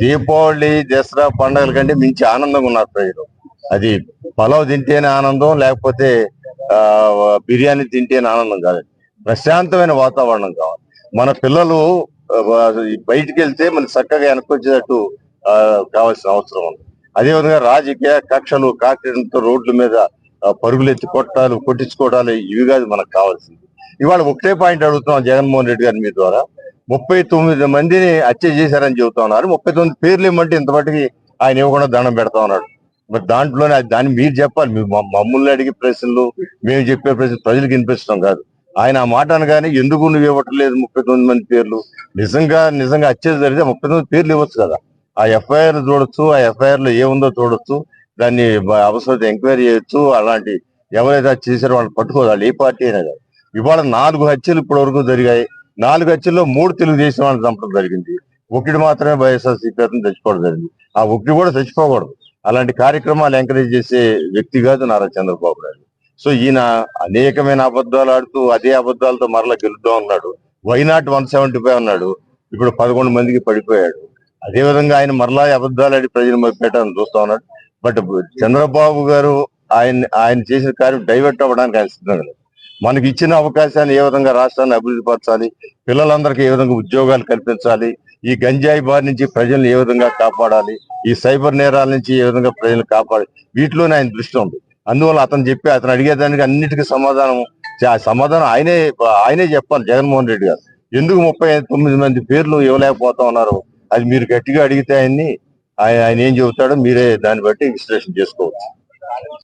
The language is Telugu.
దీపావళి దసరా పండుగల కంటే మించి ఆనందంగా ఉన్నారు ప్రజలు. అది పలావ్ తింటేనే ఆనందం లేకపోతే ఆ బిర్యానీ తింటేనే ఆనందం కాదు. ప్రశాంతమైన వాతావరణం కావాలి. మన పిల్లలు బయటికి వెళ్తే మన చక్కగా వెనకొచ్చేటట్టు ఆ, కావాల్సిన అవసరం ఉంది. అదేవిధంగా రాజకీయ కక్షలు కాకితో రోడ్ల మీద పరుగులు ఎత్తి కొట్టాలు కొట్టించుకోవడాలు ఇవి కాదు మనకు కావాల్సింది. ఇవాళ ఒకటే పాయింట్ అడుగుతున్నాం జగన్మోహన్ రెడ్డి గారి మీ ద్వారా. ముప్పై తొమ్మిది మందిని హత్య చేశారని చెబుతా ఉన్నారు. ముప్పై తొమ్మిది పేర్లు ఇవ్వమంటే ఇంతమటికి ఆయన ఇవ్వకుండా దండం పెడతా ఉన్నాడు. మరి దాంట్లోనే దాన్ని మీరు చెప్పాలి. మీరు మమ్మల్ని అడిగే ప్రశ్నలు మేము చెప్పే ప్రశ్నలు ప్రజలకు వినిపిస్తాం కాదు. ఆయన ఆ మాట అనగానే ఎందుకు నువ్వు ఇవ్వట్లేదు ముప్పై తొమ్మిది మంది పేర్లు? నిజంగా నిజంగా హత్య జరిగితే ముప్పై తొమ్మిది పేర్లు ఇవ్వచ్చు కదా. ఆ ఎఫ్ఐఆర్ చూడొచ్చు ఆ ఎఫ్ఐఆర్లో ఏముందో చూడొచ్చు దాన్ని అవసరం ఎంక్వైరీ చేయొచ్చు అలాంటి ఎవరైతే చేశారో వాళ్ళని పట్టుకోవాలి. ఏ పార్టీ అయినా కాదు. ఇవాళ నాలుగు హత్యలు ఇప్పటి వరకు జరిగాయి. నాలుగు అచ్చల్లో మూడు తెలుగుదేశం వాళ్ళు చంపడం జరిగింది. ఒకటి మాత్రమే వైఎస్ఆర్సీపీ అతను చచ్చిపోవడం జరిగింది. ఆ ఒకటి కూడా చచ్చిపోకూడదు. అలాంటి కార్యక్రమాలు ఎంకరేజ్ చేసే వ్యక్తి కాదు నారా చంద్రబాబు నాయుడు. సో ఈయన అనేకమైన అబద్ధాలు ఆడుతూ అదే అబద్ధాలతో మరలా గెలుద్దాం ఉన్నాడు వైనాట్ వన్ సెవెంటీ ఫైవ్ అన్నాడు. ఇప్పుడు పదకొండు మందికి పడిపోయాడు. అదే విధంగా ఆయన మరలా అబద్ధాలు ఆడి ప్రజలు పెట్టాలని చూస్తా ఉన్నాడు. బట్ చంద్రబాబు గారు ఆయన ఆయన చేసిన కార్యం డైవర్ట్ అవ్వడానికి ఆయన సిద్ధంగా లేదు. మనకి ఇచ్చిన అవకాశాన్ని ఏ విధంగా రాష్ట్రాన్ని అభివృద్ధి పరచాలి పిల్లలందరికీ ఏ విధంగా ఉద్యోగాలు కల్పించాలి ఈ గంజాయి బారి నుంచి ప్రజల్ని ఏ విధంగా కాపాడాలి ఈ సైబర్ నేరాల నుంచి ఏ విధంగా ప్రజలను కాపాడాలి వీటిలోనే ఆయన దృష్టి ఉంది. అందువల్ల అతను చెప్పి అతను అడిగేదానికి అన్నిటికీ సమాధానం ఆ సమాధానం ఆయనే ఆయనే చెప్పాలి జగన్మోహన్ రెడ్డి గారు. ఎందుకు ముప్పై తొమ్మిది మంది పేర్లు ఇవ్వలేకపోతా ఉన్నారు? అది మీరు గట్టిగా అడిగితే ఆయన్ని ఆయన ఆయన ఏం చెబుతాడో మీరే దాన్ని బట్టి విశ్లేషణ చేసుకోవచ్చు.